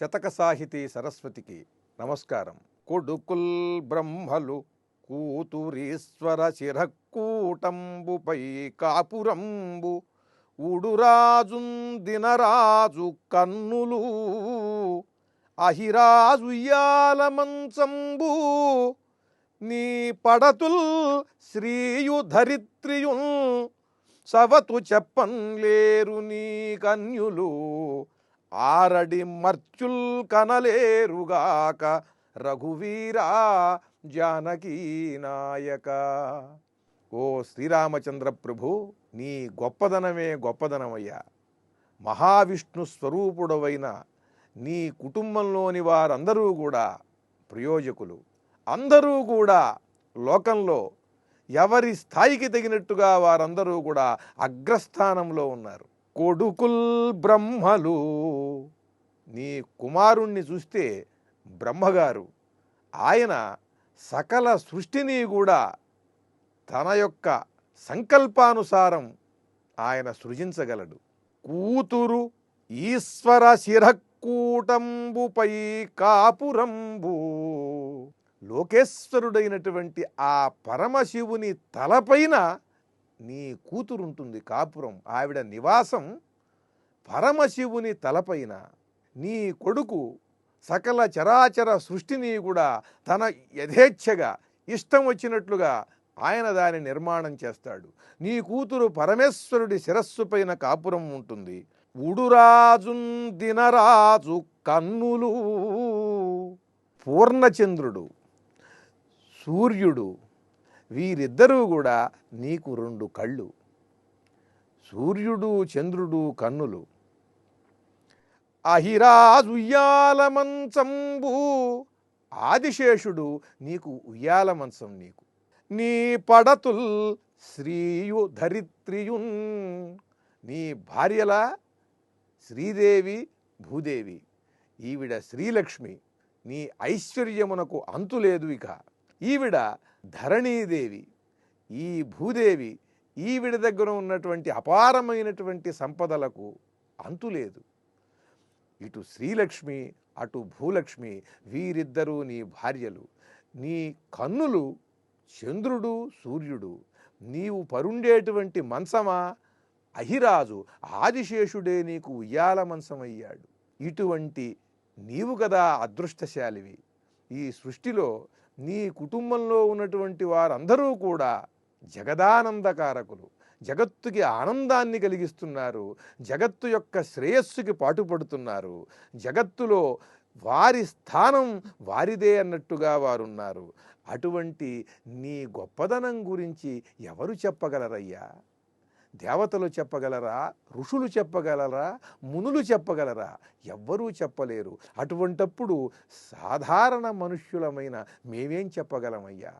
శతక సాహితీ సరస్వతికి నమస్కారం. కొడుకుల్ బ్రహ్మలు కూతురీశ్వర శిరకూటంబుపై కాపురంబు ఉడురాజుం దినరాజు కన్నులు అహిరాజుయ్యాల మంచంబు నీ పడతుల్ శ్రీయుధరిత్రియున్ సవతు చెప్పన్లేరు నీ కన్యులు ఆరడి మర్చుల్ కనలేరుగాక రఘువీరా జానకీ నాయక. ఓ శ్రీరామచంద్ర ప్రభు నీ గొప్పదనమే గొప్పదనమయ్యా. మహావిష్ణు స్వరూపుడవైన నీ కుటుంబంలోని వారందరూ కూడా ప్రయోజకులు. అందరూ కూడా లోకంలో ఎవరి స్థాయికి తగినట్టుగా వారందరూ కూడా అగ్రస్థానంలో ఉన్నారు. కొడుకుల్ బ్రహ్మలు. నీ కుమారుణ్ణి చూస్తే బ్రహ్మగారు. ఆయన సకల సృష్టిని కూడా తన యొక్క సంకల్పానుసారం ఆయన సృజించగలడు. కూతురు ఈశ్వర శిరకూటంబుపై కాపురంబు. లోకేశ్వరుడైనటువంటి ఆ పరమశివుని తలపైన నీ కూతురుంటుంది కాపురం ఆవిడ నివాసం పరమశివుని తలపైన. నీ కొడుకు సకల చరాచర సృష్టిని కూడా తన యథేచ్ఛగా ఇష్టం వచ్చినట్లుగా ఆయన దాని నిర్మాణం చేస్తాడు. నీ కూతురు పరమేశ్వరుడి శిరస్సు పైన కాపురం ఉంటుంది. ఉడురాజున్ దినరాజు కన్నులు పూర్ణచంద్రుడు సూర్యుడు వీరిద్దరూ కూడా నీకు రెండు కళ్ళు సూర్యుడు చంద్రుడు కన్నులు. అహిరాజు ఉయ్యాల మంచంబు ఆదిశేషుడు నీకు ఉయ్యాల మంచం నీకు. నీ పడతుల్ శ్రీయు ధరిత్రియున్ నీ భార్యల శ్రీదేవి భూదేవి. ఈవిడ శ్రీలక్ష్మి నీ ఐశ్వర్యమునకు అంతులేదు ఇక. ఈవిడ ధరణీదేవి. ఈ భూదేవి ఈవిడ దగ్గర ఉన్నటువంటి అపారమైనటువంటి సంపదలకు అంతులేదు ఇటు శ్రీలక్ష్మి అటు భూలక్ష్మి వీరిద్దరూ నీ భార్యలు. నీ కన్నులు చంద్రుడు సూర్యుడు. నీవు పరుండేటువంటి మంచమా? అహిరాజు ఆదిశేషుడే నీకు ఉయ్యాల మంచమయ్యాడు. ఇటువంటి నీవు కదా అదృష్టశాలివి. ఈ సృష్టిలో నీ కుటుంబంలో ఉన్నటువంటి వారందరూ కూడా జగదానందకారకులు. జగత్తుకి ఆనందాన్ని కలిగిస్తున్నారు. జగత్తు యొక్క శ్రేయస్సుకి పాటుపడుతున్నారు. జగత్తులో వారి స్థానం వారిదే అన్నట్టుగా వారున్నారు. అటువంటి నీ గొప్పదనం గురించి ఎవరు చెప్పగలరయ్యా? దేవతలు చెప్పగలరా? ఋషులు చెప్పగలరా? మునులు చెప్పగలరా? ఎవ్వరూ చెప్పలేరు. అటువంటప్పుడు సాధారణ మనుష్యులమైన మేమేం చెప్పగలమయ్యా?